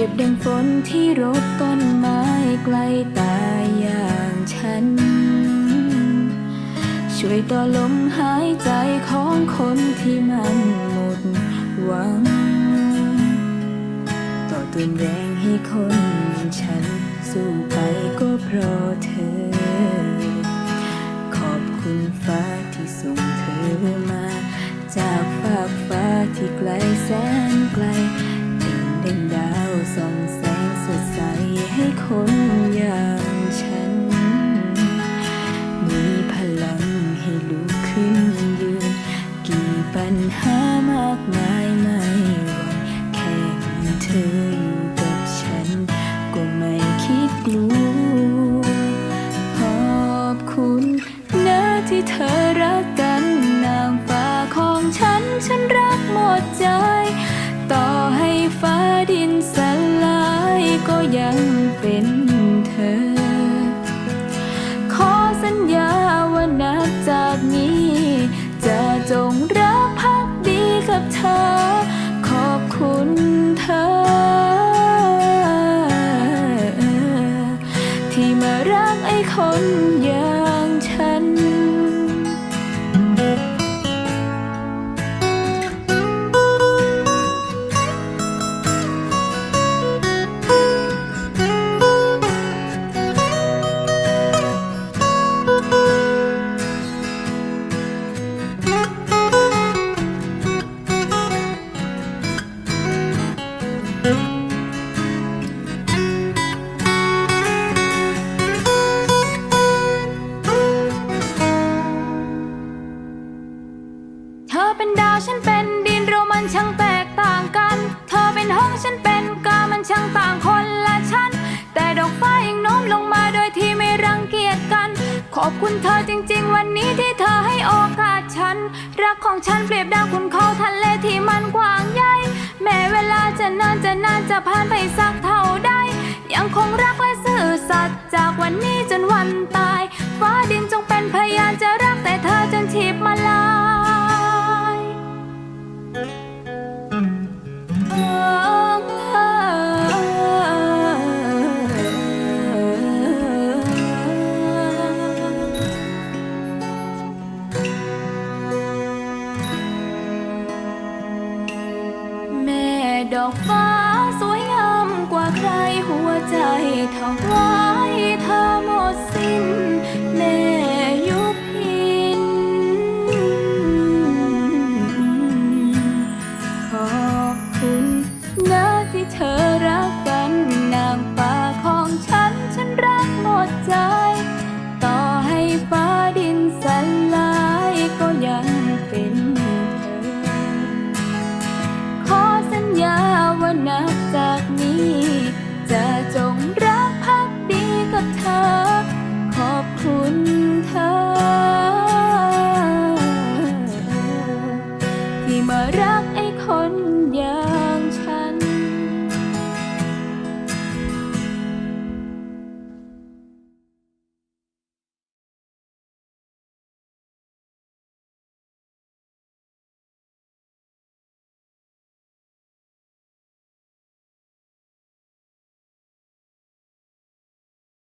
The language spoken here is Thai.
รียบดังฝนที่รดต้นไม้ไกลตาอย่างฉัน ช่วยต่อลมหายใจของคนที่มันหมดหวัง ต่อตุนแรงให้คนฉัน สู้ไปก็เพราะเธอ ขอบคุณฟ้าที่ส่งเธอมา จากฟากฟ้าที่ไกลแสนไกลามากมายไม่หวั่นแค่มีเธออยู่กับฉัน ก็ไม่คิดกลัวขอบคุณนะที่เธอรักกันนางฟ้าของฉันฉันรักหมดใจ ต่อให้ฟ้าดินสลายก็ยังเป็นเธอ คนอย่างฉันเธ เป็นดาวฉันเป็นดินเรามันช่างแตกต่างกัน เธอเป็นห้องฉันเป็นกามันช่างต่างคนละชั้นแต่ดอกฟ้ายังโน้มลงมาโดยที่ไม่รังเกียจกัน ขอบคุณเธอจริง ๆ วันนี้ที่เธอให้โอกาสฉัน รักของฉันเปรียบดังคุณเขาทะเลที่มันกว้างใหญ่แม้เวลาจะนานจะนานจะผ่านไปสักเท่าใดยังคงรักและซื่อสัตย์จากวันนี้จนวันตาย ฟ้าดินจงเป็นพยานจะรักแต่เธอจนชีพมา ดอกฟ้าสวยงามกว่าใครหัวใจถวายเธอ